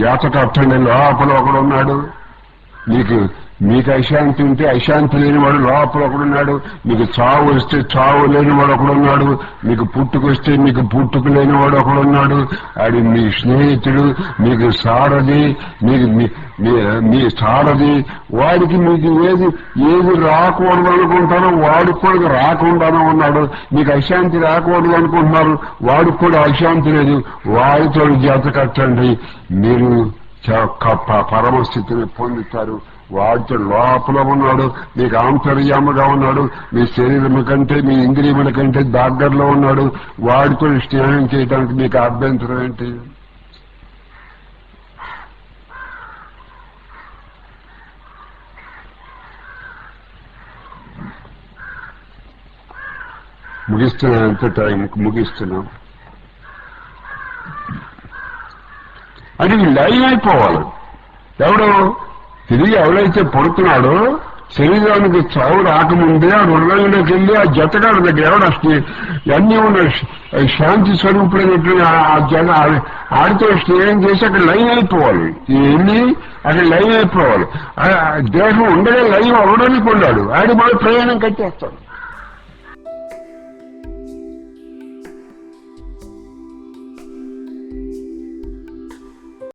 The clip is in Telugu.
జాత కట్టండి లోపల ఒకడు ఉన్నాడు. మీకు అశాంతి ఉంటే అశాంతి లేనివాడు లోపల ఒకడున్నాడు మీకు చావు వస్తే చావు లేనివాడు ఒకడున్నాడు మీకు పుట్టుకు వస్తే మీకు పుట్టుకు లేనివాడు ఒకడున్నాడు అది మీ స్నేహితుడు మీకు సారథి మీకు మీ- సారది సారథి. వాడికి మీకు ఏది ఏది రాకూడదు అనుకుంటారో వాడికి కూడా రాకుండానే ఉన్నాడు. మీకు అశాంతి రాకూడదు అనుకుంటున్నారు. వాడికి కూడా అశాంతి లేదు. వాడితో జాత కట్టండి మీరు చ- క- ప- పరమస్థితిని పొందుతారు. వాడితో లోపల ఉన్నాడు మీకు ఆంతర్యాముగా ఉన్నాడు మీ శరీరం కంటే మీ ఇంద్రియముల కంటే దగ్గరలో ఉన్నాడు. వాడితో స్నేహం చేయడానికి మీకు అభ్యంతరం ఏంటి? ముగిస్తున్నాను ఎంత టైం? ముగిస్తున్నాం అది లైవ్ అయిపోవాలి. ఎవడు? తిరిగి ఎవడైతే పడుతున్నాడో శరీరానికి చావు రాకముందే ఆ హృదయంలోకి వెళ్ళి ఆ జతగాడి దగ్గర ఎవడు అన్నీ ఉన్న శాంతి స్వరూపుడైనటువంటి ఆ- ఆ జన ఆడితే ఆడితో స్నేహం చేసి అక్కడ లైన్ అయిపోవాలి. ఈ వెళ్ళి అక్కడ లైన్ అయిపోవాలి. దేహం ఉండగా లైవ్ అవడానికి ఉన్నాడు ఆడి మళ్ళీ ప్రయాణం కట్టేస్తాడు.